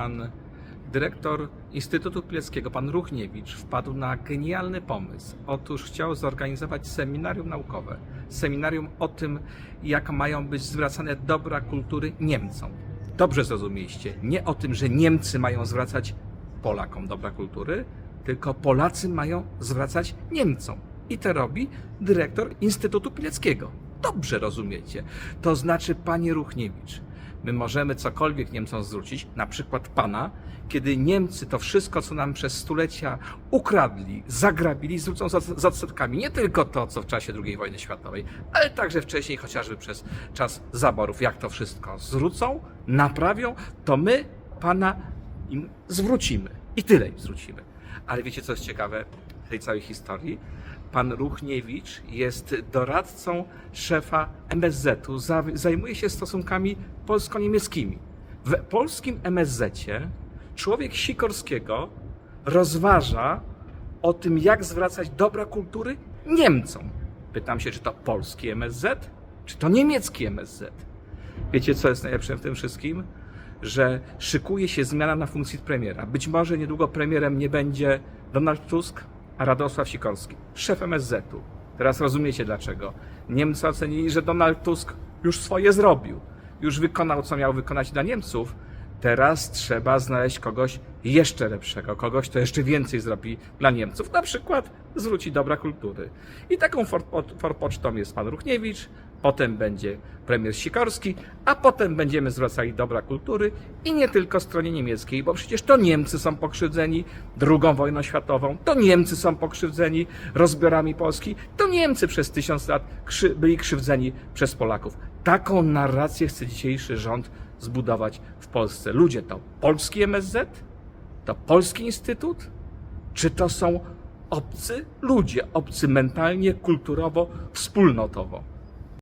pan dyrektor Instytutu Pileckiego, pan Ruchniewicz, wpadł na genialny pomysł. Otóż chciał zorganizować seminarium naukowe. Seminarium o tym, jak mają być zwracane dobra kultury Niemcom. Dobrze zrozumieliście. Nie o tym, że Niemcy mają zwracać Polakom dobra kultury, tylko Polacy mają zwracać Niemcom. I to robi dyrektor Instytutu Pileckiego. Dobrze rozumiecie. To znaczy, panie Ruchniewicz, my możemy cokolwiek Niemcom zwrócić, na przykład pana, kiedy Niemcy to wszystko, co nam przez stulecia ukradli, zagrabili, zwrócą z odsetkami. Nie tylko to, co w czasie II wojny światowej, ale także wcześniej, chociażby przez czas zaborów. Jak to wszystko zwrócą, naprawią, to my pana im zwrócimy. I tyle im zwrócimy. Ale wiecie, co jest ciekawe w tej całej historii? Pan Ruchniewicz jest doradcą szefa MSZ-u, za- zajmuje się stosunkami polsko-niemieckimi. W polskim MSZ-cie człowiek Sikorskiego rozważa o tym, jak zwracać dobra kultury Niemcom. Pytam się, czy to polski MSZ, czy to niemiecki MSZ. Wiecie, co jest najlepsze w tym wszystkim? Że szykuje się zmiana na funkcji premiera. Być może niedługo premierem nie będzie Donald Tusk, a Radosław Sikorski, szef MSZ-u. Teraz rozumiecie dlaczego. Niemcy ocenili, że Donald Tusk już swoje zrobił. Już wykonał, co miał wykonać dla Niemców. Teraz trzeba znaleźć kogoś jeszcze lepszego, kogoś, kto jeszcze więcej zrobi dla Niemców. Na przykład zwróci dobra kultury. I taką forpo- forpocztą jest pan Ruchniewicz, potem będzie premier Sikorski, a potem będziemy zwracali dobra kultury i nie tylko stronie niemieckiej, bo przecież to Niemcy są pokrzywdzeni II wojną światową, to Niemcy są pokrzywdzeni rozbiorami Polski, to Niemcy przez tysiąc lat byli krzywdzeni przez Polaków. Taką narrację chce dzisiejszy rząd zbudować w Polsce. Ludzie, to polski MSZ? To polski instytut? Czy to są obcy ludzie, obcy mentalnie, kulturowo, wspólnotowo?